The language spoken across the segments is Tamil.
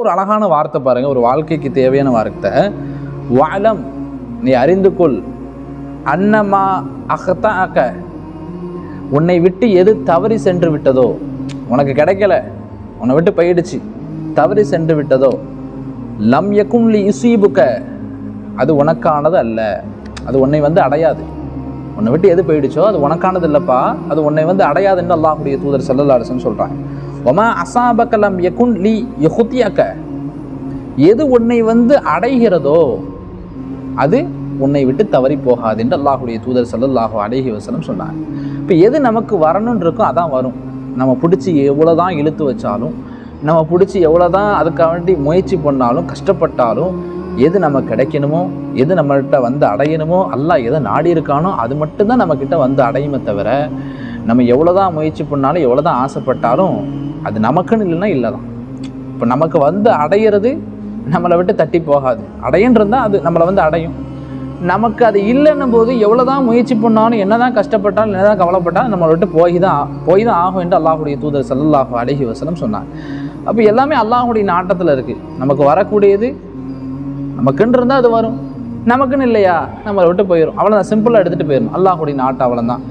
ஒரு அழகான வார்த்தை பாருங்கள் ஒரு வாழ்க்கைக்கு தேவையான வார்த்தை. வாலம் நீ அறிந்து கொள். அன்னமா அகத்தாக்க உன்னை விட்டு எது தவறி சென்று விட்டதோ உனக்கு கிடைக்கல உன்னை விட்டு போயிடுச்சு தவறி சென்று விட்டதோ லம் எக்கும் லி யுசீபுக்க அது உனக்கானது அல்ல. அது உன்னை வந்து அடையாது. உன்னை விட்டு எது போயிடுச்சோ அது உனக்கானது இல்லைப்பா. அது உன்னை வந்து அடையாதுன்னு அல்லாஹுடைய தூதர் சல்லல்லா அலிஸ்ன்னு சொல்கிறாங்க ஒமா அசாபகலம் யகுன் லி யுஹுத்தியக்க எது உன்னை வந்து அடைகிறதோ அது உன்னை விட்டு தவறி போகாது என்று அல்லாஹுடைய தூதர் சல்லல்லாஹு அலைஹி வசனம் சொன்னாங்க இப்போ எது நமக்கு வரணும்னு இருக்கோ அதான் வரும். நம்ம பிடிச்சி எவ்வளோ தான் இழுத்து வச்சாலும் நம்ம பிடிச்சி எவ்வளோ தான் அதுக்காக வேண்டி முயற்சி பண்ணாலும் கஷ்டப்பட்டாலும் எது நம்ம கிடைக்கணுமோ எது நம்மள்கிட்ட வந்து அடையணுமோ அல்லாஹ் எதை நாடி இருக்கானோ அது மட்டும்தான் நம்மக்கிட்ட வந்து அடையுமே தவிர நம்ம எவ்வளோ தான் முயற்சி பண்ணாலும் எவ்வளோ தான் ஆசைப்பட்டாலும் அது நமக்குன்னு இல்லைன்னா இல்லை தான் இப்போ நமக்கு வந்து அடையிறது நம்மளை விட்டு தட்டி போகாது. அடையன்றிருந்தால் அது நம்மளை வந்து அடையும். நமக்கு அது இல்லைன்னும் போது எவ்வளோ தான் முயற்சி பண்ணாலும் என்ன தான் கஷ்டப்பட்டாலும் என்ன தான் கவலைப்பட்டாலும் நம்மளை விட்டு போய் தான் போய் தான் ஆகும் என்று அல்லாஹுடைய தூதர் சல்லல்லாஹு அலைஹி வசனம் சொன்னாங்க அப்போ எல்லாமே அல்லாஹுடைய நாட்டத்தில் இருக்குது நமக்கு வரக்கூடியது நமக்குன்னு இருந்தால் அது வரும். நமக்குன்னு இல்லையா? நம்மளை விட்டு போயிடும் அவ்வளோதான் சிம்பிளாக எடுத்துகிட்டு போயிடும் அல்லாஹுடைய நாட்டு அவ்வளோதான்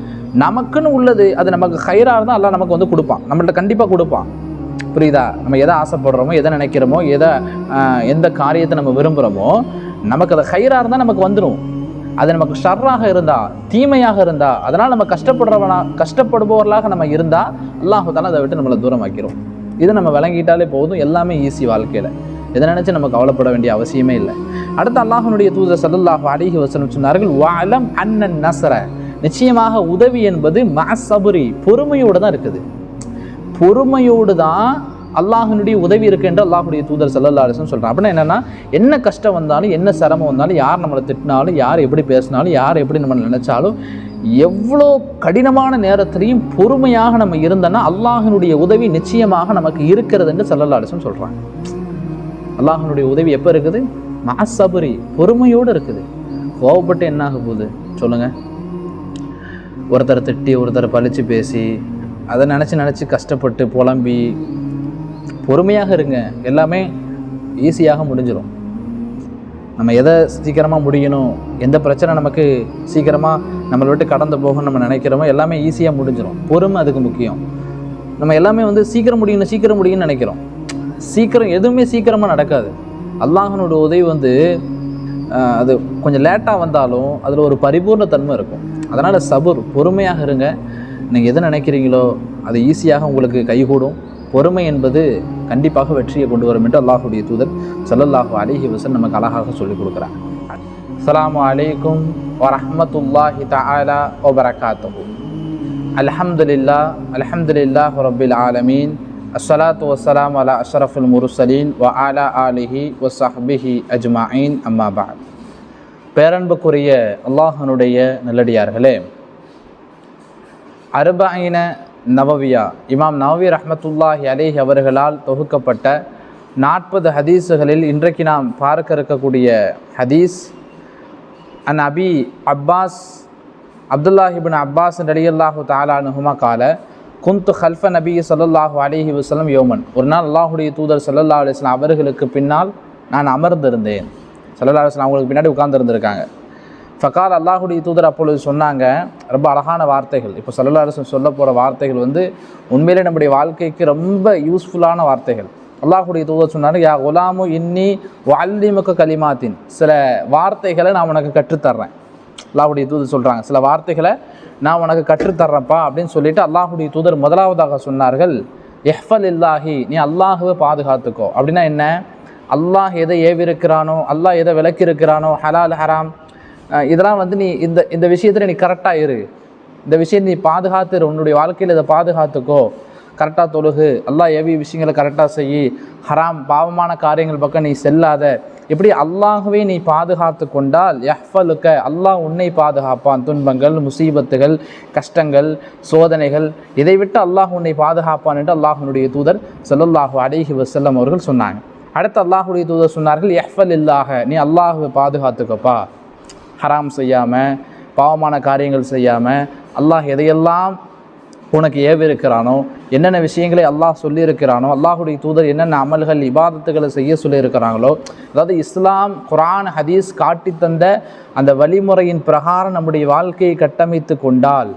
நமக்குன்னு உள்ளது அது நமக்கு ஹைராக இருந்தால் அல்லாஹ் நமக்கு வந்து கொடுப்பான். நம்மள்ட்ட கண்டிப்பாக கொடுப்பான். புரியுதா? நம்ம எதை ஆசைப்படுறோமோ எதை நினைக்கிறோமோ எதை எந்த காரியத்தை நம்ம விரும்புகிறோமோ நமக்கு அது ஹைராக இருந்தால் நமக்கு வந்துடும் அது நமக்கு ஷர்ராக இருந்தா தீமையாக இருந்தா அதனால் நம்ம கஷ்டப்படுறவனா கஷ்டப்படுபவர்களாக நம்ம இருந்தால் அல்லாஹு அதை விட்டு நம்மளை தூரமாக்கிறோம் இதை நம்ம விளங்கிட்டாலே போதும் எல்லாமே ஈஸி வாழ்க்கையில். இதை நினச்சி நம்ம கவலைப்பட வேண்டிய அவசியமே இல்லை. அடுத்து அல்லாஹனுடைய தூதர் சல்லல்லாஹு அலிஹி வசனம் சொன்னார்கள் வாலம் அண்ணன் நசரை நிச்சயமாக உதவி என்பது மசபுரி பொறுமையோடு தான் இருக்குது. பொறுமையோடு தான் அல்லாஹினுடைய உதவி இருக்கு என்று அல்லாஹுடைய தூதர் சல்லல்லா அலிஸ்லம் சொல்கிறான் அப்படின்னா என்னென்னா என்ன கஷ்டம் வந்தாலும் என்ன சிரமம் வந்தாலும் யார் நம்மளை திட்டினாலும் யார் எப்படி பேசினாலும் யார் எப்படி நம்ம நினச்சாலும் எவ்வளோ கடினமான நேரத்திலையும் பொறுமையாக நம்ம இருந்தோன்னா அல்லாஹினுடைய உதவி நிச்சயமாக நமக்கு இருக்கிறது என்று சல்லல்லா சொல்கிறாங்க அல்லாஹனுடைய உதவி எப்போ இருக்குது? மாசபரி பொறுமையோடு இருக்குது. கோவப்பட்டு என்ன ஆக போகுது? சொல்லுங்கள் ஒருத்தரை திட்டி ஒருத்தரை பழித்து பேசி அதை நினச்சி நினச்சி கஷ்டப்பட்டு புலம்பி பொறுமையாக இருங்க. எல்லாமே ஈஸியாக முடிஞ்சிடும் நம்ம எதை சீக்கிரமாக முடியணும் எந்த பிரச்சனை நமக்கு சீக்கிரமாக நம்மளை விட்டு கடந்து போகணும்னு நம்ம நினைக்கிறோமோ எல்லாமே ஈஸியாக முடிஞ்சிடும் பொறுமை அதுக்கு முக்கியம். நம்ம எல்லாமே வந்து சீக்கிரம் முடியணும் சீக்கிரம் முடியும்னு நினைக்கிறோம். சீக்கிரம் எதுவுமே சீக்கிரமாக நடக்காது. அல்லாஹனோட உதவி வந்து அது கொஞ்சம் லேட்டாக வந்தாலும் அதில் ஒரு பரிபூர்ண தன்மை இருக்கும். அதனால் சபுர் பொறுமையாக இருங்க. நீங்கள் எது நினைக்கிறீங்களோ அது ஈஸியாக உங்களுக்கு கைகூடும். பொறுமை என்பது கண்டிப்பாக வெற்றியை கொண்டு வரும் என்று அல்லாஹுடைய தூதர் சல்லல்லாஹு அலிஹி வசன் நமக்கு அழகாக சொல்லிக் கொடுக்குறாங்க அஸ்லாம் அலைக்கும் வரமத்துல்லாஹி தாலா வபரகாத்துஹு. அலஹம்துலில்லா அலஹம்துலில்லா ஹுரபில் ஆலமீன். அஸ்ஸலாத்து வசலாம் அலா அஷ்ரஃபுல் முருசலீன் வ ஆலா ஆலிஹி வ ஸஹ்பிஹி அஜ்மாயின். அம்மா பேரன்புக்குரிய அல்லாஹனுடைய நல்லடியார்களே. அருபாயின நவவியா இமாம் நவவி ரஹமத்துல்லாஹி அலைஹி அவர்களால் தொகுக்கப்பட்ட நாற்பது ஹதீஸுகளில் இன்றைக்கு நாம் பார்க்க இருக்கக்கூடிய ஹதீஸ் அன் அபி அப்பாஸ் அப்துல்லாஹிபின் அப்பாஸ் தாலா தாலானுஹுமா கால குந்து ஹல்ஃப நபி சல்லாஹூ அலிஹி வசலம் யோமன். ஒரு நாள் அல்லாஹுடைய தூதர் சல்லா அலிஸ்லாம் அவர்களுக்கு பின்னால் நான் அமர்ந்திருந்தேன். ஸல்லல்லாஹு அவங்களுக்கு பின்னாடி உட்கார்ந்துருந்துருக்காங்க. ஃபக்கால் அல்லாஹுடைய தூதர் அப்பொழுது சொன்னாங்க ரொம்ப அழகான வார்த்தைகள். இப்போ ஸல்லல்லாஹு அலைஹி சொல்ல போகிற வார்த்தைகள் வந்து உண்மையிலே நம்முடைய வாழ்க்கைக்கு ரொம்ப யூஸ்ஃபுல்லான வார்த்தைகள். அல்லாஹுடைய தூதர் சொன்னாங்க யா குலாமு இன்னி வல்லிமுக கலிமாத்தின். சில வார்த்தைகளை நான் உனக்கு கற்றுத்தர்றேன். அல்லாஹுடைய தூதர் சொல்கிறாங்க சில வார்த்தைகளை நான் உனக்கு கற்றுத்தர்றேன்ப்பா அப்படின்னு சொல்லிட்டு அல்லாஹுடைய தூதர் முதலாவதாக சொன்னார்கள் எஹ்ஃபல் இல்லாஹி நீ அல்லாஹுவை பாதுகாத்துக்கோ. அப்படின்னா என்ன? அல்லாஹ் எதை ஏவிருக்கிறானோ அல்லாஹ் எதை விளக்கிருக்கிறானோ ஹலால் ஹராம் இதெல்லாம் வந்து நீ இந்த இந்த விஷயத்தில் நீ கரெக்டாக இரு. இந்த விஷயம் நீ பாதுகாத்துரு உன்னுடைய வாழ்க்கையில் இதை பாதுகாத்துக்கோ. கரெக்டாக தொழுகு. அல்லாஹ் ஏவி விஷயங்களை கரெக்டாக செய். ஹராம் பாவமான காரியங்கள் பக்கம் நீ செல்லாத. இப்படி அல்லாகவே நீ பாதுகாத்து கொண்டால் எஃபலுக்க அல்லாஹ் உன்னை பாதுகாப்பான். துன்பங்கள் முசீபத்துகள் கஷ்டங்கள் சோதனைகள் இதை விட்டு அல்லாஹ் உன்னை பாதுகாப்பான் என்று அல்லாஹனுடைய தூதர் செல்லல்லாஹு அடைகி வசல்லம் அவர்கள் சொன்னாங்க. அடுத்து அல்லாஹுடைய தூதர் சொன்னார்கள் எஃபல் இல்லாஹ நீ அல்லாஹுவை பாதுகாத்துக்கப்பா. ஹராம் செய்யாமல் பாவமான காரியங்கள் செய்யாமல் அல்லாஹ் எதையெல்லாம் உனக்கு ஏவிருக்கிறானோ என்னென்ன விஷயங்களை அல்லாஹ் சொல்லியிருக்கிறானோ அல்லாஹுடைய தூதர் என்னென்ன அமல்கள் இபாதத்துகளை செய்ய சொல்லியிருக்கிறாங்களோ அதாவது இஸ்லாம் குரான் ஹதீஸ் காட்டி தந்த அந்த வழிமுறையின் பிரகாரம் நம்முடைய வாழ்க்கையை கட்டமைத்து கொண்டால்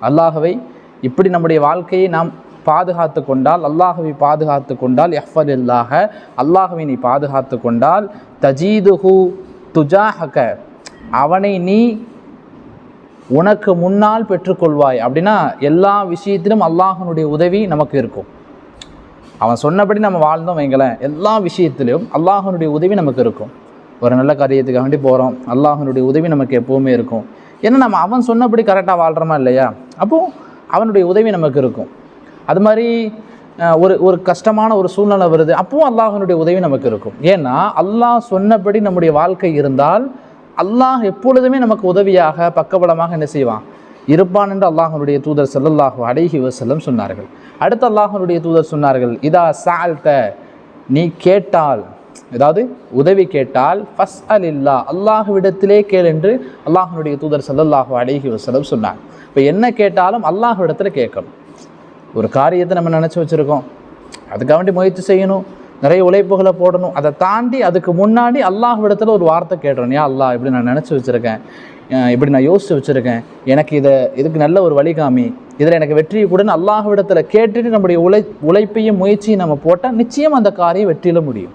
அல்லாஹவை இப்படி நம்முடைய வாழ்க்கையை நாம் பாதுகாத்து கொண்டால் அல்லாஹவை பாதுகாத்து கொண்டால் எஃபல் இல்லாக அல்லாஹவை நீ பாதுகாத்து கொண்டால் தஜீதுஹு துஜாஹக அவனை நீ உனக்கு முன்னால் பெற்றுக்கொள்வாய். அப்படின்னா எல்லா விஷயத்திலும் அல்லாஹனுடைய உதவி நமக்கு இருக்கும். அவன் சொன்னபடி நம்ம வாழ்ந்தோம் வைங்களேன் எல்லா விஷயத்திலும் அல்லாஹனுடைய உதவி நமக்கு இருக்கும். ஒரு நல்ல காரியத்துக்காக வேண்டி போகிறோம் அல்லாஹனுடைய உதவி நமக்கு எப்போவுமே இருக்கும். ஏன்னா நம்ம அவன் சொன்னபடி கரெக்டாக வாழ்கிறோமா இல்லையா? அப்போது அவனுடைய உதவி நமக்கு இருக்கும். அது மாதிரி ஒரு ஒரு கஷ்டமான ஒரு சூழ்நிலை வருது. அப்பவும் அல்லாஹனுடைய உதவி நமக்கு இருக்கும். ஏன்னா அல்லாஹ் சொன்னபடி நம்முடைய வாழ்க்கை இருந்தால் அல்லாஹ் எப்பொழுதுமே நமக்கு உதவியாக பக்கபலமாக என்ன செய்வான்? இருப்பான் என்று அல்லாஹனுடைய தூதர் செல்லல்லாஹு அலைஹி வசல்லம் சொன்னார்கள். அடுத்து அல்லாஹனுடைய தூதர் சொன்னார்கள் இதா சால்த நீ கேட்டால் ஏதாவது உதவி கேட்டால் ஃபஸ் அல் இல்லா அல்லாஹுவிடத்திலே கேள் என்று அல்லாஹனுடைய தூதர் செல்லல்லாஹு அலைஹி வசலம் சொன்னார். இப்போ என்ன கேட்டாலும் அல்லாஹ்விடத்துல கேட்கணும். ஒரு காரியத்தை நம்ம நினச்சி வச்சுருக்கோம். அதுக்காக வேண்டி முயற்சி செய்யணும். நிறைய உழைப்புகளை போடணும். அதை தாண்டி அதுக்கு முன்னாடி அல்லாஹ் இடத்துல ஒரு வார்த்தை கேட்டுறோம் ஏன் அல்லாஹ் இப்படி நான் நினச்சி வச்சுருக்கேன். இப்படி நான் யோசித்து வச்சுருக்கேன். எனக்கு இதை இதுக்கு நல்ல ஒரு வழிகாமி. இதில் எனக்கு வெற்றியை கூட அல்லாஹ் இடத்துல கேட்டுட்டு நம்முடைய உழை உழைப்பையும் முயற்சியும் நம்ம போட்டால் நிச்சயம் அந்த காரியம் வெற்றியில முடியும்.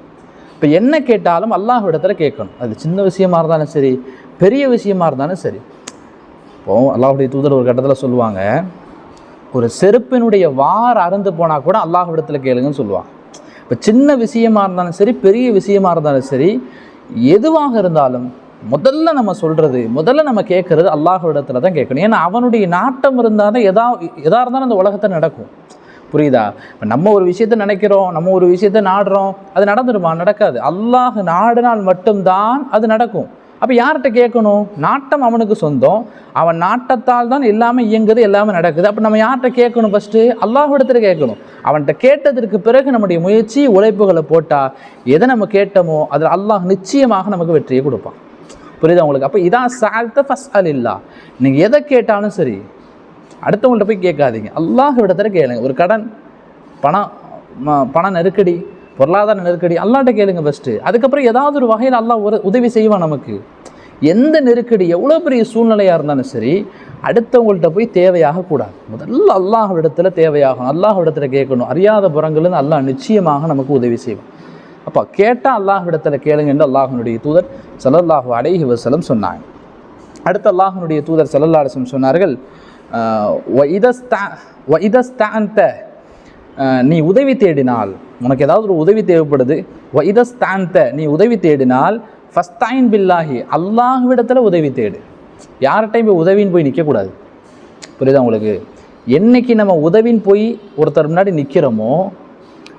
இப்போ என்ன கேட்டாலும் அல்லாஹ் இடத்துல கேட்கணும். அது சின்ன விஷயமா இருந்தாலும் சரி பெரிய விஷயமா இருந்தாலும் சரி. இப்போ அல்லாஹுடைய தூதர் ஒரு கட்டத்தில் சொல்லுவாங்க ஒரு செருப்பினுடைய வார் அறந்து போனால் கூட அல்லாஹ்விடத்தில் கேளுங்கன்னு சொல்லுவாங்க இப்போ சின்ன விஷயமா இருந்தாலும் சரி பெரிய விஷயமா இருந்தாலும் சரி எதுவாக இருந்தாலும் முதல்ல நம்ம சொல்கிறது முதல்ல நம்ம கேட்குறது அல்லாஹ்விடத்தில் தான் கேட்கணும். ஏன்னா அவனுடைய நாட்டம் இருந்தால் தான் எதா எதாக இருந்தாலும் அந்த உலகத்தை நடக்கும். புரியுதா? இப்போ நம்ம ஒரு விஷயத்த நினைக்கிறோம் நம்ம ஒரு விஷயத்த நாடுறோம் அது நடந்துருமா? நடக்காது. அல்லாஹ் நாடினால் மட்டும்தான் அது நடக்கும். அப்போ யார்கிட்ட கேட்கணும்? நாட்டம் அவனுக்கு சொந்தம். அவன் நாட்டத்தால் தான் எல்லாமே இயங்குது எல்லாமே நடக்குது. அப்போ நம்ம யார்கிட்ட கேட்கணும் ஃபஸ்ட்டு அல்லாஹிடத்தில் கேட்கணும். அவன்கிட்ட கேட்டதற்கு பிறகு நம்முடைய முயற்சி உழைப்புகளை போட்டால் எதை நம்ம கேட்டோமோ அதில் அல்லாஹ் நிச்சயமாக நமக்கு வெற்றியை கொடுப்பான். புரியுதா உங்களுக்கு? அப்போ இதான் சால்த்த ஃபஸ்ட் அல் இல்லா நீங்கள் எதை கேட்டாலும் சரி அடுத்தவங்கள்ட்ட போய் கேட்காதீங்க. அல்லாஹ் விடத்தில் கேளுங்க. ஒரு கடன் பணம் பண நெருக்கடி பொருளாதார நெருக்கடி அல்லாட்ட கேளுங்க ஃபஸ்ட்டு அதுக்கப்புறம் ஏதாவது ஒரு வகையில் அல்லா ஒரு உதவி செய்வான் நமக்கு. எந்த நெருக்கடி எவ்வளோ பெரிய சூழ்நிலையாக இருந்தாலும் சரி அடுத்தவங்கள்ட்ட போய் தேவையாக கூடாது. முதல்ல அல்லாஹ் இடத்துல தேவையாகும் அல்லாஹ் இடத்துல கேட்கணும். அறியாத புறங்கள்னு அல்லாஹ் நிச்சயமாக நமக்கு உதவி செய்வான். அப்போ கேட்டால் அல்லாஹ் இடத்துல கேளுங்க என்று அல்லாஹனுடைய தூதர் செலல்லாஹு அலைஹி வசலம் சொன்னாங்க. அடுத்து அல்லாஹனுடைய தூதர் ஸல்லல்லாஹு சொன்னார்கள் ஆஹ், "வஇதஸ்த- வஇதஸ்தஅன்த", ஆஹ், நீ உதவி தேடினால் உனக்கு ஏதாவது ஒரு உதவி தேவைப்படுது வைதஸ்தாந்த நீ உதவி தேடினால் ஃபஸ்தாயின் பில்லாஹி அல்லாஹ்விடத்தில் உதவி தேடு. யார்கிட்டையும் போய் உதவின்னு போய் நிற்கக்கூடாது புரியுதா உங்களுக்கு? என்னைக்கு நம்ம உதவின்னு போய் ஒருத்தர் முன்னாடி நிற்கிறோமோ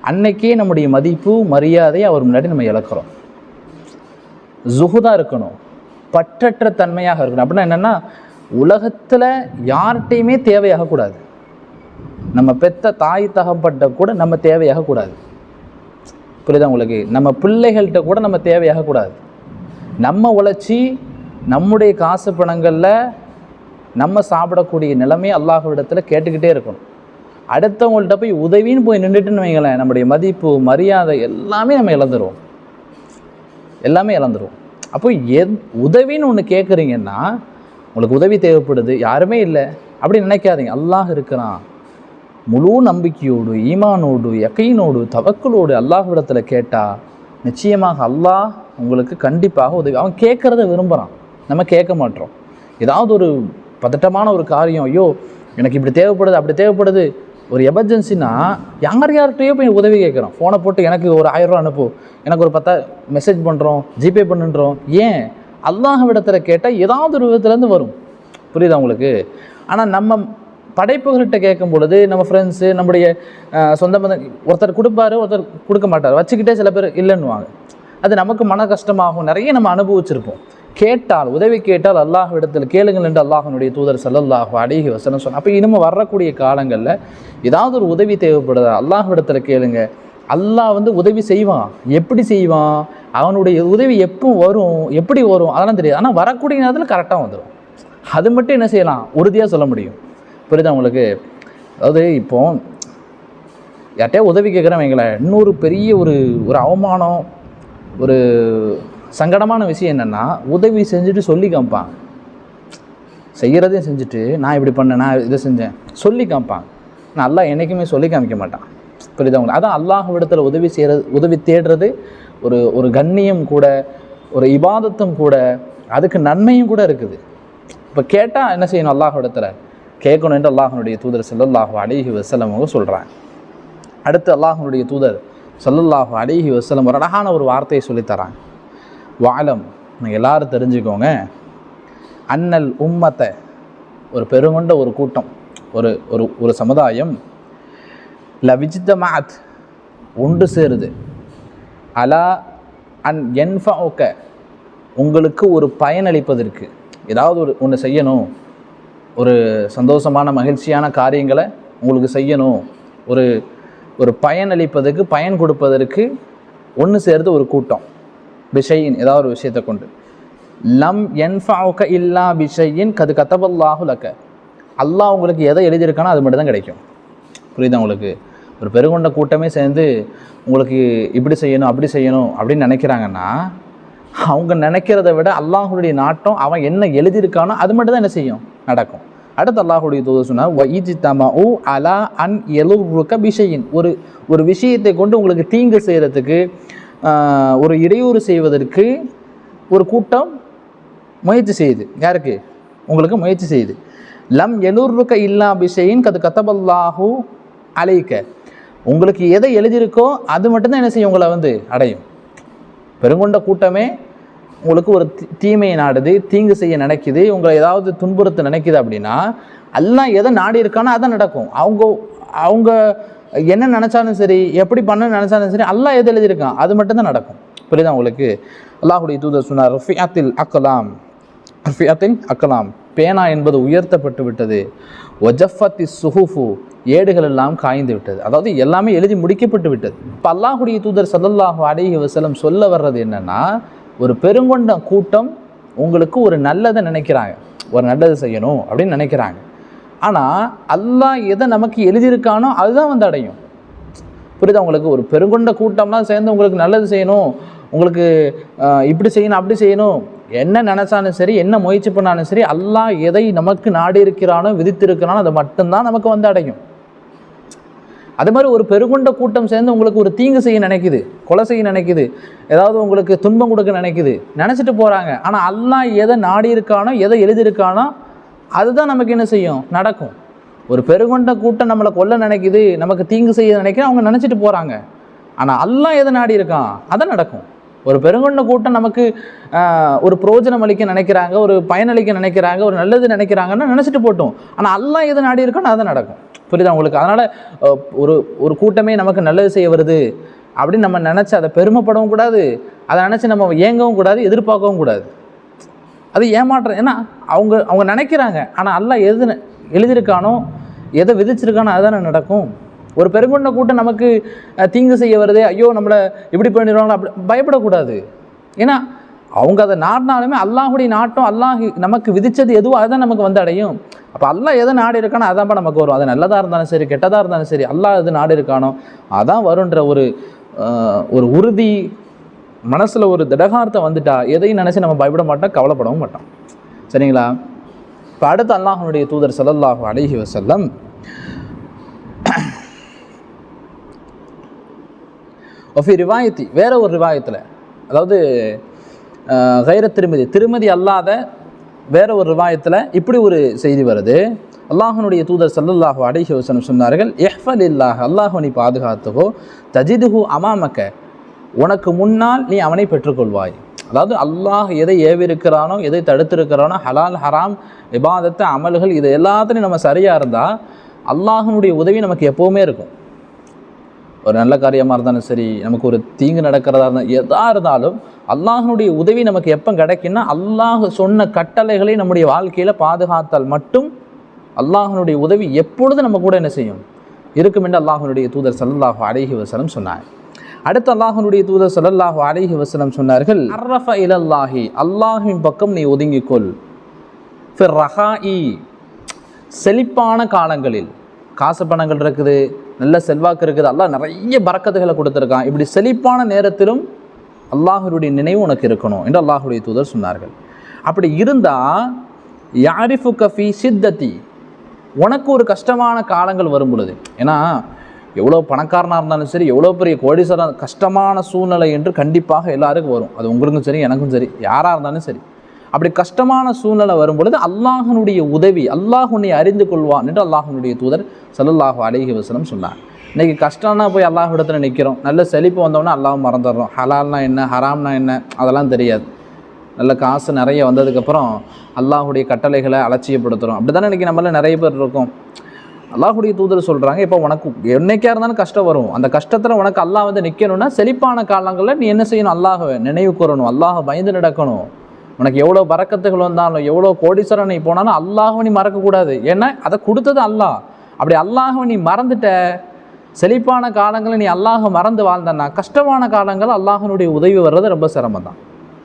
அன்னைக்கே நம்முடைய மதிப்பு மரியாதை அவர் முன்னாடி நம்ம இழக்கிறோம். ஜுகுதாக இருக்கணும். பற்றற்ற தன்மையாக இருக்கணும். அப்படின்னா என்னென்னா உலகத்தில் யார்கிட்டையுமே தேவையாகக்கூடாது. நம்ம பெத்த தாய் தகப்பட்ட கூட நம்ம தேவையாகக்கூடாது புரியுதா உங்களுக்கு? நம்ம பிள்ளைகள்கிட்ட கூட நம்ம தேவையாகக்கூடாது நம்ம உழைச்சி நம்முடைய காசு பணங்களில் நம்ம சாப்பிடக்கூடிய நிலைமை அல்லாஹ்விடத்தில் கேட்டுக்கிட்டே இருக்கணும். அடுத்தவங்கள்ட்ட போய் உதவின்னு போய் நின்றுட்டுன்னு வைங்களேன் நம்முடைய மதிப்பு மரியாதை எல்லாமே நம்ம இழந்துருவோம். எல்லாமே இழந்துருவோம். அப்போ எத் உதவின்னு ஒன்று கேட்குறீங்கன்னா உங்களுக்கு உதவி தேவைப்படுது யாருமே இல்லை. அப்படி நினைக்காதீங்க. அல்லாஹ் இருக்கிறான். முழு நம்பிக்கையோடு ஈமானோடு யக்கீனோடு தவக்கலோடு அல்லாஹ்விடத்தில் கேட்டால் நிச்சயமாக அல்லாஹ் உங்களுக்கு கண்டிப்பாக உதவி அவன் கேட்குறத விரும்புகிறான் நம்ம கேட்க மாட்டோம். ஏதாவது ஒரு பதட்டமான ஒரு காரியம் ஐயோ எனக்கு இப்படி தேவைப்படுது அப்படி தேவைப்படுது ஒரு எமர்ஜென்சினா யார் யார்கிட்டயோ போய் உதவி கேட்குறோம் ஃபோனை போட்டு எனக்கு ஒரு ஆயிரம் ரூபா அனுப்பு எனக்கு ஒரு பத்தா மெசேஜ் பண்ணுறோம் ஜிபே பண்ணுன்றோம். ஏன்? அல்லாஹ் விடத்தில் கேட்டால் ஏதாவது ஒரு விதத்துலேருந்து வரும். புரியுதா உங்களுக்கு? ஆனால் நம்ம படைப்புகள்கிட்ட கேட்கும் பொழுது நம்ம ஃப்ரெண்ட்ஸு நம்முடைய சொந்த பந்த ஒருத்தர் கொடுப்பாரு ஒருத்தர் கொடுக்க மாட்டார். வச்சுக்கிட்டே சில பேர் இல்லைன்னுவாங்க. அது நமக்கு மன கஷ்டமாகும். நிறைய நம்ம அனுபவிச்சிருப்போம். கேட்டால் உதவி கேட்டால் அல்லாஹ் இடத்தில் கேளுங்கள் என்று அல்லாஹனுடைய தூதர் ஸல்லல்லாஹு அடிகி வசனம் சொன்ன அப்போ இனிமேல் வரக்கூடிய காலங்களில் ஏதாவது ஒரு உதவி தேவைப்படுதா? அல்லாஹ்விடத்தில் கேளுங்க. அல்லாஹ் வந்து உதவி செய்வான். எப்படி செய்வான்? அவனுடைய உதவி எப்போ வரும்? எப்படி வரும்? அதெல்லாம் தெரியாது. ஆனால் வரக்கூடிய நேரத்தில் கரெக்டாக வந்துடும் அது மட்டும் என்ன செய்யலாம்? உறுதியாக சொல்ல முடியும். புரியுதா உங்களுக்கு? அதாவது இப்போ யார்கிட்டயா உதவி கேட்குறேன் வைங்களேன் இன்னொரு பெரிய ஒரு ஒரு அவமானம் ஒரு சங்கடமான விஷயம் என்னென்னா உதவி செஞ்சுட்டு சொல்லி காமிப்பான். செய்கிறதையும் செஞ்சுட்டு நான் இப்படி பண்ணேன் நான் இதை செஞ்சேன் சொல்லி காமிப்பான். நான் அல்லாஹ் என்றைக்குமே சொல்லி காமிக்க மாட்டான். புரியுதா உங்களுக்கு? அதான் அல்லாஹ்விடத்தில் உதவி செய்கிறது உதவி தேடுறது ஒரு ஒரு கண்ணியம் கூட ஒரு இபாதத்தும் கூட அதுக்கு நன்மையும் கூட இருக்குது. இப்போ கேட்டால் என்ன செய்யணும் அல்லாஹ்விடத்தில்? கேட்கணும் என்று அல்லாஹனுடைய தூதர் செல்லல்லாஹு அலைஹி வசலம் அவங்க சொல்கிறாங்க அடுத்து அல்லாஹனுடைய தூதர் ஸல்லல்லாஹு அலைஹி வசலம் ஒரு அழகான ஒரு வார்த்தையை சொல்லித் தராங்க. வாலம் நீங்கள் எல்லாரும் தெரிஞ்சுக்கோங்க. அன்னல் உம்மத்தை ஒரு பெருங்கொண்ட ஒரு கூட்டம் ஒரு ஒரு ஒரு சமுதாயம். லவிஜித்தமாத் ஒன்று சேருது. அலா அன் என்ஃபவுக்க உங்களுக்கு ஒரு பயனளிப்பதற்கு ஏதாவது ஒரு ஒன்று செய்யணும். ஒரு சந்தோஷமான மகிழ்ச்சியான காரியங்களை உங்களுக்கு செய்யணும். ஒரு ஒரு பயனளிப்பதற்கு பயன் கொடுப்பதற்கு ஒன்று சேர்ந்து ஒரு கூட்டம். பிஷையின் ஏதாவது ஒரு விஷயத்தை கொண்டு. லம் என்ஃபாவுக்க இல்லா பிஷையின் கது கத்தபல்லாஹு லக்க அல்லாஹ் உங்களுக்கு எதை எழுதியிருக்கானோ அது மட்டும் தான் கிடைக்கும். புரியுதா உங்களுக்கு? ஒரு பெருங்கொண்ட கூட்டமே சேர்ந்து உங்களுக்கு இப்படி செய்யணும் அப்படி செய்யணும் அப்படின்னு நினைக்கிறாங்கன்னா அவங்க நினைக்கிறத விட அல்லாஹுடைய நாட்டம் அவன் என்ன எழுதியிருக்கானோ அது மட்டும் தான் என்ன செய்யும்? நடக்கும். அடுத்து அல்லாஹுடைய தூதர் சொன்னார் அலா அன் எலுருக்க விஷயின் ஒரு ஒரு விஷயத்தை கொண்டு உங்களுக்கு தீங்கு செய்கிறதுக்கு ஒரு இடையூறு செய்வதற்கு ஒரு கூட்டம் முயற்சி செய்யுது. யாருக்கு? உங்களுக்கு முயற்சி செய்யுது. லம் எலுருக்க இல்லா பிஷையின் கது கத்தபல்லாஹு அலைக்க உங்களுக்கு எதை எழுதியிருக்கோ அது மட்டும்தான் என்ன செய்யும் உங்களை வந்து அடையும். பெருங்கொண்ட கூட்டமே உங்களுக்கு ஒரு தீ- தீமையை நாடுது தீங்கு செய்ய நினைக்குது உங்களை ஏதாவது துன்புறுத்த நினைக்குது அப்படின்னா எல்லாம் எதை நாடி இருக்கானோ அதான் நடக்கும். அவங்க அவங்க என்ன நினச்சாலும் சரி எப்படி பண்ண நினச்சாலும் சரி அல்லாஹ் எது எழுதியிருக்கான் அது மட்டும்தான் நடக்கும். புரியுதா உங்களுக்கு? அல்லாஹுடைய தூதர் சொன்னார் ரஃபியாத்தில் அக்கலாம் ரஃபியாத்தில் அக்கலாம் பேனா என்பது உயர்த்தப்பட்டு விட்டது. ஒஜஃபத்தி சுஹூஃபு. ஏடுகள் எல்லாம் காய்ந்து விட்டது. அதாவது எல்லாமே எழுதி முடிக்கப்பட்டு விட்டது. இப்போ அல்லாஹுடைய தூதர் சல்லல்லாஹு அலைஹி வஸல்லம் சொல்ல வர்றது என்னென்னா ஒரு பெருங்கொண்ட கூட்டம் உங்களுக்கு ஒரு நல்லதை நினைக்கிறாங்க. ஒரு நல்லது செய்யணும் அப்படின்னு நினைக்கிறாங்க. ஆனால் அல்லாஹ் எதை நமக்கு எழுதியிருக்கானோ அதுதான் வந்து அடையும். புரியுதா உங்களுக்கு? ஒரு பெருங்கொண்ட கூட்டம்லாம் சேர்ந்து உங்களுக்கு நல்லது செய்யணும். உங்களுக்கு இப்படி செய்யணும் அப்படி செய்யணும். என்ன நினச்சாலும் சரி என்ன முயற்சி பண்ணாலும் சரி அல்லாஹ் எதை நமக்கு நாடி இருக்கிறானோ விதித்திருக்கிறானோ அது மட்டும்தான் நமக்கு வந்து அடையும். அதே மாதிரி ஒரு பெருகுண்ட கூட்டம் சேர்ந்து உங்களுக்கு ஒரு தீங்கு செய்ய நினைக்குது கொலை செய்ய நினைக்குது ஏதாவது உங்களுக்கு துன்பம் கொடுக்க நினைக்குது நினச்சிட்டு போகிறாங்க ஆனால் அல்லா எதை நாடி இருக்கானோ எதை எழுதியிருக்கானோ அதுதான் நமக்கு என்ன செய்யும்? நடக்கும். ஒரு பெருகுண்ட கூட்டம் நம்மளை கொல்ல நினைக்குது நமக்கு தீங்கு செய்ய நினைக்கிறேன் அவங்க நினச்சிட்டு போகிறாங்க ஆனால் அல்லா எதை நாடி இருக்கான் அதான் நடக்கும். ஒரு பெருங்கொண்ட கூட்டம் நமக்கு ஒரு பிரயோஜனம் அளிக்க நினைக்கிறாங்க ஒரு பயனளிக்க நினைக்கிறாங்க ஒரு நல்லது நினைக்கிறாங்கன்னா நினச்சிட்டு போட்டோம். ஆனால் அல்லா எதை நாடி இருக்கானோ அதை நடக்கும். புரியுதா உங்களுக்கு? அதனால் ஒரு ஒரு கூட்டமே நமக்கு நல்லது செய்ய வருது. அப்படின்னு நம்ம நினச்சி அதை பெருமைப்படவும் கூடாது. அதை நினச்சி நம்ம ஏங்கவும் கூடாது எதிர்பார்க்கவும் கூடாது. அது ஏமாற்றம். ஏன்னா அவங்க அவங்க நினைக்கிறாங்க. ஆனால் எல்லாம் எது எழுதியிருக்கானோ எதை விதிச்சிருக்கானோ அதுதானே நடக்கும். ஒரு பெருங்கொண்ட கூட்டம் நமக்கு தீங்கு செய்ய வருது ஐயோ நம்மளை இப்படி பண்ணிடுவாங்களோ அப்படி பயப்படக்கூடாது. ஏன்னா அவங்க அதை நாடினாலுமே அல்லாஹுடைய நாட்டம் அல்லாஹ் நமக்கு விதித்தது எதுவோ அதுதான் நமக்கு வந்து அடையும். அப்போ அல்லாஹ் எதை நாடு இருக்கானோ அதான்ப்பா நமக்கு வரும். அது நல்லதாக இருந்தாலும் சரி கெட்டதாக இருந்தாலும் சரி அல்லாஹ் எது நாடு இருக்கானோ அதான் வருன்ற ஒரு ஒரு உறுதி மனசில் ஒரு திடகார்த்தம் வந்துட்டா எதையும் நினச்சி நம்ம பயப்பட மாட்டோம் கவலைப்படவும் மாட்டோம். சரிங்களா? இப்போ அடுத்து அல்லாஹனுடைய தூதர் ஸல்லல்லாஹு அலிஹி வசல்லம் ஒஃபி ரிவாயத்தி வேற ஒரு ரிவாயத்தில் அதாவது கைர திருமதி. திருமதி அல்லாத வேற ஒரு ரிவாயத்தில் இப்படி ஒரு செய்தி வருது. அல்லாஹனுடைய தூதர் ஸல்லல்லாஹு அடைஹி வசனம் சொன்னார்கள் எஹ்ஃபல் இல்லாஹ் அல்லாஹோ நீ பாதுகாத்துகோ தஜிதுஹு அமாமக்க உனக்கு முன்னால் நீ அவனை பெற்றுக்கொள்வாய். அதாவது அல்லாஹ் எதை ஏவிருக்கிறானோ எதை தடுத்திருக்கிறானோ ஹலால் ஹராம் இபாதத்து அமல்கள் இது எல்லாத்துலையும் நம்ம சரியாக இருந்தால் அல்லாஹனுடைய உதவி நமக்கு எப்போவுமே இருக்கும். ஒரு நல்ல காரியமாக இருந்தாலும் சரி நமக்கு ஒரு தீங்கு நடக்கிறதா இருந்தால் எதாக இருந்தாலும் அல்லாஹனுடைய உதவி நமக்கு எப்போ கிடைக்குன்னா அல்லாஹ் சொன்ன கட்டளைகளை நம்முடைய வாழ்க்கையில் பாதுகாத்தால் மட்டும் அல்லாஹனுடைய உதவி எப்பொழுதும் நம்ம கூட என்ன செய்யும்? இருக்கும் என்று அல்லாஹனுடைய தூதர் சல்லாஹு அலைஹி வஸல்லம் சொன்னார். அடுத்து அல்லாஹனுடைய தூதர் சல்லாஹு அலைஹி வஸல்லம் சொன்னார்கள் அர்ரஃப இலல்லாஹி அல்லாஹின் பக்கம் நீ ஒதுங்கிக்கொள். ஃபிர் இ செழிப்பான காலங்களில். காசு பணங்கள் இருக்குது நல்ல செல்வாக்கு இருக்குது அல்லாஹ் நிறைய பறக்கத்துகளை கொடுத்துருக்கான். இப்படி செழிப்பான நேரத்திலும் அல்லாஹருடைய நினைவு உனக்கு இருக்கணும் என்று அல்லாஹுடைய தூதர் சொன்னார்கள். அப்படி இருந்தால் யாரிஃபு கஃபி சித்தத்தி உனக்கு ஒரு கஷ்டமான காலங்கள் வரும் பொழுது ஏன்னா எவ்வளோ பணக்காரனாக இருந்தாலும் சரி எவ்வளோ பெரிய கோடீஸ்வரன் கஷ்டமான சூழ்நிலை என்று கண்டிப்பாக எல்லாருக்கும் வரும். அது உங்களுக்கும் சரி எனக்கும் சரி யாராக இருந்தாலும் சரி. அப்படி கஷ்டமான சூழ்நிலை வரும் பொழுது அல்லாஹனுடைய உதவி அல்லாஹ் உன்னை அறிந்து கொள்வான் என்று அல்லாஹனுடைய தூதர் ஸல்லல்லாஹு அலிஹி வசனம் சொன்னார். இன்றைக்கி கஷ்டம்னா போய் அல்லாஹ் இடத்துல நிற்கிறோம் நல்ல செழிப்பு வந்தோம்னா அல்லாவும் மறந்துடுறோம். ஹலால்னா என்ன ஹராம்னா என்ன அதெல்லாம் தெரியாது. நல்ல காசு நிறைய வந்ததுக்கப்புறம் அல்லாஹுடைய கட்டளைகளை அலட்சியப்படுத்துகிறோம் அப்படி தானே இன்றைக்கி நம்மள நிறைய பேர் இருக்கும். அல்லாஹுடைய தூதர் சொல்கிறாங்க இப்போ உனக்கு என்றைக்காக இருந்தாலும் கஷ்டம் வரும். அந்த கஷ்டத்தில் உனக்கு அல்லாஹ் வந்து நிற்கணும்னா செழிப்பான காலங்களில் நீ என்ன செய்யணும்? அல்லாஹ நினைவு கூறணும். அல்லாஹ பயந்து நடக்கணும். உனக்கு எவ்வளோ பறக்கத்துகள் வந்தாலும் எவ்வளோ கோடீஸ்வரன் நீ போனாலும் அல்லாஹ்வை நீ மறக்கக்கூடாது. ஏன்னா அதை கொடுத்தது அல்லாஹ். அப்படி அல்லாஹ்வை நீ மறந்துட்ட செழிப்பான காலங்களில் நீ அல்லாஹ் மறந்து வாழ்ந்தன்னா கஷ்டமான காலங்கள் அல்லாஹனுடைய உதவி வர்றது ரொம்ப சிரமம் தான்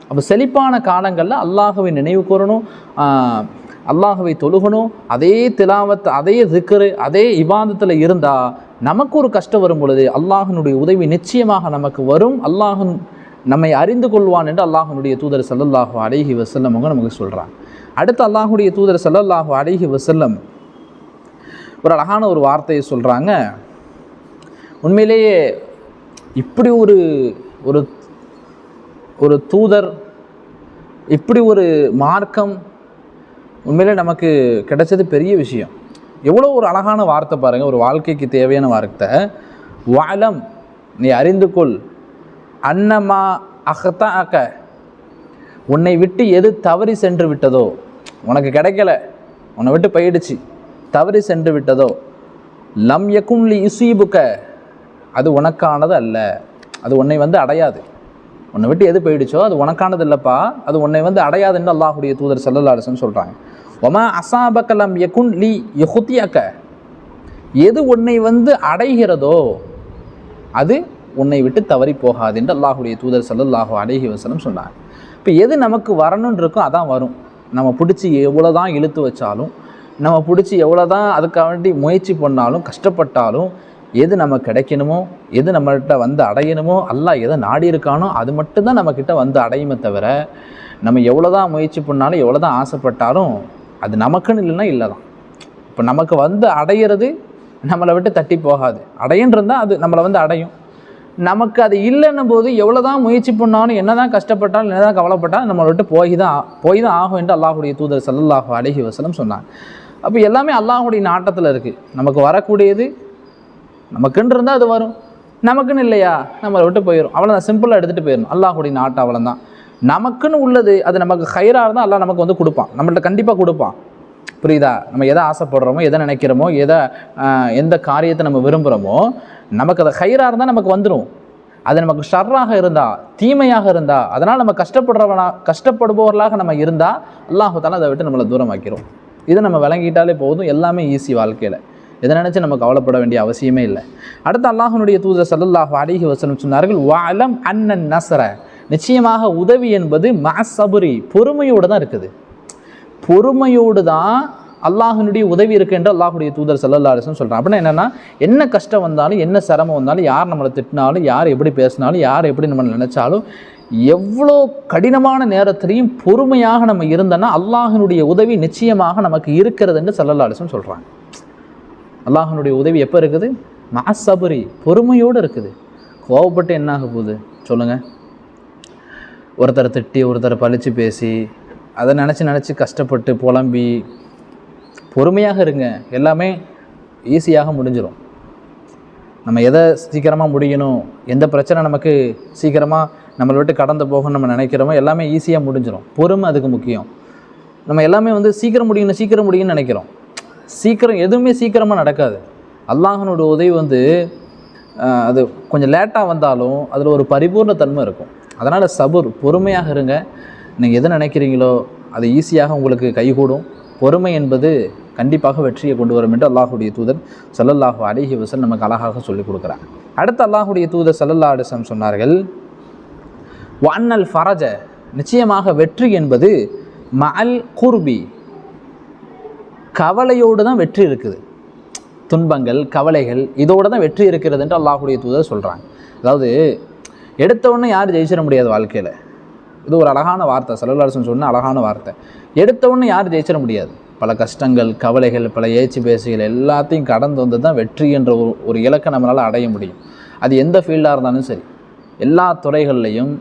அப்போ செழிப்பான காலங்களில் அல்லாஹுவை நினைவு கூறணும் அல்லாஹுவை தொழுகணும் அதே திலாவத்தை அதே திக்கரு அதே இபாந்தத்தில் இருந்தால் நமக்கு ஒரு கஷ்டம் வரும் பொழுது அல்லாஹனுடைய உதவி நிச்சயமாக நமக்கு வரும். அல்லாஹன் நம்மை அறிந்து கொள்வான் என்று அல்லாஹனுடைய தூதர் ஸல்லல்லாஹு அழகி வசல்லம் அவங்க நமக்கு சொல்கிறாங்க அடுத்து அல்லாஹுடைய தூதர் ஸல்லல்லாஹு அலைஹி வசல்லம் ஒரு அழகான ஒரு வார்த்தையை சொல்கிறாங்க உண்மையிலேயே இப்படி ஒரு ஒரு ஒரு தூதர் இப்படி ஒரு மார்க்கம் உண்மையிலே நமக்கு கிடைச்சது பெரிய விஷயம். எவ்வளோ ஒரு அழகான வார்த்தை பாருங்கள் ஒரு வாழ்க்கைக்கு தேவையான வார்த்தை. வாலம் நீ அறிந்து கொள். அன்னமா அகத்தா அக்க உன்னை விட்டு எது தவறி சென்று விட்டதோ உனக்கு கிடைக்கல உன்னை விட்டு போயிடுச்சு தவறி சென்று விட்டதோ லம் யகுன்லி யுசீபுக்க அது உனக்கானது அல்ல. அது உன்னை வந்து அடையாது. உன்னை விட்டு எது போயிடுச்சோ அது உனக்கானது இல்லைப்பா. அது உன்னை வந்து அடையாதுன்னு அல்லாஹுடைய தூதர் ஸல்லல்லாஹு அலைஹி சொல்கிறாங்க ஒமா அசாபக்கலம் யகுன் லி யஹுத்தியக்க எது உன்னை வந்து அடைகிறதோ அது உன்னை விட்டு தவறி போகாது என்று அல்லாஹுடைய தூதர் செல்லல்லாஹு அடைகி வசனம் சொன்னாங்க. இப்போ எது நமக்கு வரணும்னு இருக்கோ அதான் வரும். நம்ம பிடிச்சி எவ்வளோ தான் இழுத்து வச்சாலும் நம்ம பிடிச்சி எவ்வளோ தான் அதுக்காக வேண்டி முயற்சி பண்ணாலும் கஷ்டப்பட்டாலும் எது நமக்கு கிடைக்கணுமோ எது நம்மள்கிட்ட வந்து அடையணுமோ அல்லாஹ் எதை நாடி இருக்கானோ அது மட்டும்தான் நம்மக்கிட்ட வந்து அடையுமே தவிர நம்ம எவ்வளோ தான் முயற்சி பண்ணாலும் எவ்வளோ தான் ஆசைப்பட்டாலும் அது நமக்குன்னு இல்லைன்னா இல்லை தான் இப்போ நமக்கு வந்து அடையிறது நம்மளை விட்டு தட்டி போகாது. அடையன்றிருந்தால் அது நம்மளை வந்து அடையும். நமக்கு அது இல்லைன்னும் போது எவ்வளோ தான் முயற்சி பண்ணாலும் என்ன தான் கஷ்டப்பட்டாலும் என்ன தான் கவலைப்பட்டாலும் நம்மளை விட்டு போய் தான் போய் தான் ஆகும் என்று அல்லாஹுடைய தூதர் சல்லாஹு அழகி வஸல்லம் சொன்னாங்க அப்போ எல்லாமே அல்லாஹுடைய நாட்டத்தில் இருக்குது நமக்கு வரக்கூடியது நமக்குன்னு இருந்தால் அது வரும். நமக்குன்னு இல்லையா? நம்மளை விட்டு போயிடும் அவ்வளோதான் சிம்பிளாக எடுத்துகிட்டு போயிடும் அல்லாஹுடைய நாட்டு அவ்வளோதான் நமக்குன்னு உள்ளது அது நமக்கு ஹைராக இருந்தால் அல்லாஹ் நமக்கு வந்து கொடுப்பான். நம்மள்ட்ட கண்டிப்பாக கொடுப்பான். புரியுதா? நம்ம எதை ஆசைப்படுறோமோ எதை நினைக்கிறோமோ எதை எந்த காரியத்தை நம்ம விரும்புகிறோமோ நமக்கு அது ஹைராக இருந்தால் நமக்கு வந்துடும் அது நமக்கு ஷர்ராக இருந்தால் தீமையாக இருந்தால் அதனால் நம்ம கஷ்டப்படுறவனா கஷ்டப்படுபவர்களாக நம்ம இருந்தால் அல்லாஹு தாலா அதை விட்டு நம்மளை தூரமாக்கிறோம் இதை நம்ம விளங்கிட்டாலே போதும். எல்லாமே ஈஸி வாழ்க்கையில். இதை நினச்சி நம்ம கவலைப்பட வேண்டிய அவசியமே இல்லை. அடுத்து அல்லாஹனுடைய தூதர் ஸல்லல்லாஹு அலிஹி வசனம் சொன்னார்கள் வாலம் அன்னன் நசர நிச்சயமாக உதவி என்பது மசபுரி பொறுமையோடு தான் இருக்குது. பொறுமையோடு தான் அல்லாஹினுடைய உதவி இருக்கு என்று அல்லாஹுடைய தூதர் ஸல்லல்லாஹு அலைஹி சொல்கிறான் அப்படின்னா என்னென்னா என்ன கஷ்டம் வந்தாலும் என்ன சிரமம் வந்தாலும் யார் நம்மளை திட்டினாலும் யார் எப்படி பேசினாலும் யார் எப்படி நம்ம நினச்சாலும் எவ்வளோ கடினமான நேரத்திலையும் பொறுமையாக நம்ம இருந்தோன்னா அல்லாஹினுடைய உதவி நிச்சயமாக நமக்கு இருக்கிறது என்று ஸல்லல்லாஹு சொல்கிறாங்க அல்லாஹனுடைய உதவி எப்போ இருக்குது? மாசபரி பொறுமையோடு இருக்குது. கோவப்பட்டு என்ன ஆக போகுது? சொல்லுங்கள் ஒருத்தரை திட்டி ஒருத்தரை பழித்து பேசி அதை நினச்சி நினச்சி கஷ்டப்பட்டு புலம்பி பொறுமையாக இருங்க. எல்லாமே ஈஸியாக முடிஞ்சிடும் நம்ம எதை சீக்கிரமாக முடியணும் எந்த பிரச்சனை நமக்கு சீக்கிரமாக நம்மளை விட்டு கடந்து போகணும்னு நம்ம நினைக்கிறோமோ எல்லாமே ஈஸியாக முடிஞ்சிடும் பொறுமை அதுக்கு முக்கியம். நம்ம எல்லாமே வந்து சீக்கிரம் முடியணும் சீக்கிரம் முடியும்னு நினைக்கிறோம். சீக்கிரம் எதுவுமே சீக்கிரமாக நடக்காது. அல்லாஹனோட உதவி வந்து அது கொஞ்சம் லேட்டாக வந்தாலும் அதில் ஒரு பரிபூர்ண தன்மை இருக்கும். அதனால் சபுர் பொறுமையாக இருங்க. நீங்கள் எதை நினைக்கிறீங்களோ அது ஈஸியாக உங்களுக்கு கைகூடும். பொறுமை என்பது கண்டிப்பாக வெற்றியை கொண்டு வரும் என்று அல்லாஹுடைய தூதர் சல்லல்லாஹு அலிஹி வசன் நமக்கு அழகாக சொல்லிக் கொடுக்குறாங்க அடுத்து அல்லாஹுடைய தூதர் சல்லல்லா அலிசம் சொன்னார்கள் வன்னல் ஃபரஜ. நிச்சயமாக வெற்றி என்பது மஅல் குர்பி கவலையோடு தான் வெற்றி இருக்குது. துன்பங்கள் கவலைகள் இதோடு தான் வெற்றி இருக்கிறது என்று அல்லாஹுடைய தூதர் சொல்கிறாங்க அதாவது எடுத்த யார் யாரும் ஜெயிச்சிட முடியாது வாழ்க்கையில். இது ஒரு அழகான வார்த்தை. செலவரசன் சொன்ன அழகான வார்த்தை. எடுத்த யார் யாரும் ஜெயிச்சிட முடியாது. பல கஷ்டங்கள் கவலைகள் பல ஏச்சு பேசுகள் எல்லாத்தையும் கடந்து வந்து தான் வெற்றி என்ற ஒரு ஒரு இலக்கை நம்மளால் அடைய முடியும். அது எந்த ஃபீல்டாக இருந்தாலும் சரி. எல்லா துறைகள்லையும்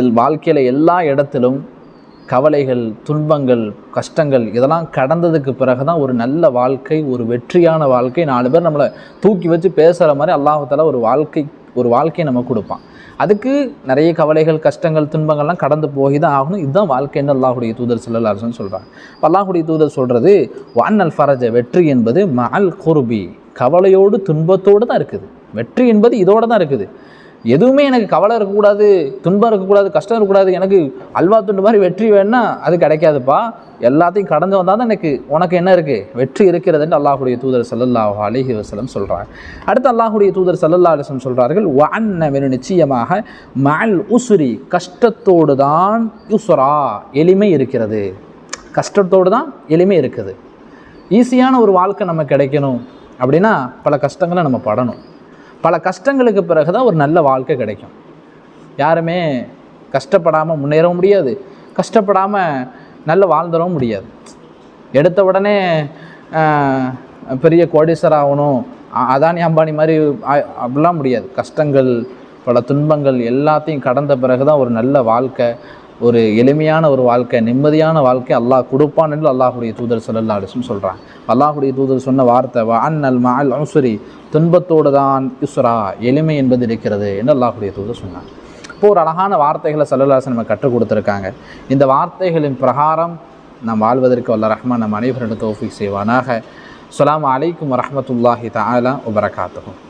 எல் வாழ்க்கையில் எல்லா இடத்திலும் கவலைகள் துன்பங்கள் கஷ்டங்கள் இதெல்லாம் கடந்ததுக்கு பிறகு தான் ஒரு நல்ல வாழ்க்கை ஒரு வெற்றியான வாழ்க்கை நாலு பேர் நம்மளை தூக்கி வச்சு பேசுகிற மாதிரி அல்லாஹால ஒரு வாழ்க்கை ஒரு வாழ்க்கையை நம்ம கொடுப்பான். அதுக்கு நிறைய கவலைகள் கஷ்டங்கள் துன்பங்கள்லாம் கடந்து போய் தான் ஆகணும். இதுதான் வாழ்க்கைன்னு அல்லாஹுடைய தூதர் செல்லலாசன் சொல்கிறாங்க இப்போ அல்லாஹுடைய தூதர் சொல்கிறது வான்னல் ஃபரஜ வெற்றி என்பது மால் குருபி. கவலையோடு துன்பத்தோடு தான் இருக்குது. வெற்றி என்பது இதோடு தான் இருக்குது. எதுவுமே எனக்கு கவலை இருக்கக்கூடாது துன்பம் இருக்கக்கூடாது கஷ்டம் இருக்கக்கூடாது எனக்கு அல்வா துண்டு மாதிரி வெற்றி வேணும்னா அது கிடைக்காதுப்பா. எல்லாத்தையும் கடந்து வந்தால் தான் எனக்கு உனக்கு என்ன இருக்குது வெற்றி இருக்கிறதுன்னு அல்லாஹுடைய தூதர் சல்லல்லாஹு அலிஹி வசலம் சொல்கிறாங்க அடுத்து அல்லாஹுடைய தூதர் சல்லல்லா அலிஸ்லம் சொல்கிறார்கள் வண்ண நிச்சயமாக மல் உசுரி கஷ்டத்தோடு தான் யுசுரா எளிமை இருக்கிறது. கஷ்டத்தோடு தான் எளிமை இருக்குது. ஈஸியான ஒரு வாழ்க்கை நம்ம கிடைக்கணும் அப்படின்னா பல கஷ்டங்களை நம்ம படணும். பல கஷ்டங்களுக்கு பிறகு தான் ஒரு நல்ல வாழ்க்கை கிடைக்கும். யாருமே கஷ்டப்படாமல் முன்னேறவும் முடியாது. கஷ்டப்படாமல் நல்ல வாழ்ந்துடவும் முடியாது. எடுத்த உடனே பெரிய கோடீஸ்வரர் ஆகணும். அதானி அம்பானி மாதிரி அப்படிலாம் முடியாது. கஷ்டங்கள் பல துன்பங்கள் எல்லாத்தையும் கடந்த பிறகு தான் ஒரு நல்ல வாழ்க்கை. ஒரு எளிமையான ஒரு வாழ்க்கை நிம்மதியான வாழ்க்கை அல்லாஹ் கொடுப்பான் என்று அல்லாஹுடைய தூதர் சொல்லல்லா அலிஸ்னு சொல்கிறான் அல்லாஹுடைய தூதர் சொன்ன வார்த்தை வ அன்னல் மால் அனுசரி துன்பத்தோடு தான் இஸ்ரா எளிமை என்பது இருக்கிறது என்று அல்லாஹுடைய தூதர் சொன்னான் இப்போ ஒரு அழகான வார்த்தைகளை சல்லல்லாசன் நம்ம கற்றுக் கொடுத்துருக்காங்க. இந்த வார்த்தைகளின் பிரகாரம் நாம் வாழ்வதற்கு வல்ல ரஹ்மான் நம் அனைவரிடம் தோஃபிக் செய்வானாக. அலாம் அலைக்கும் வரஹ்மத்துல்லாஹி தஆலா உபரகாத்துக்கும்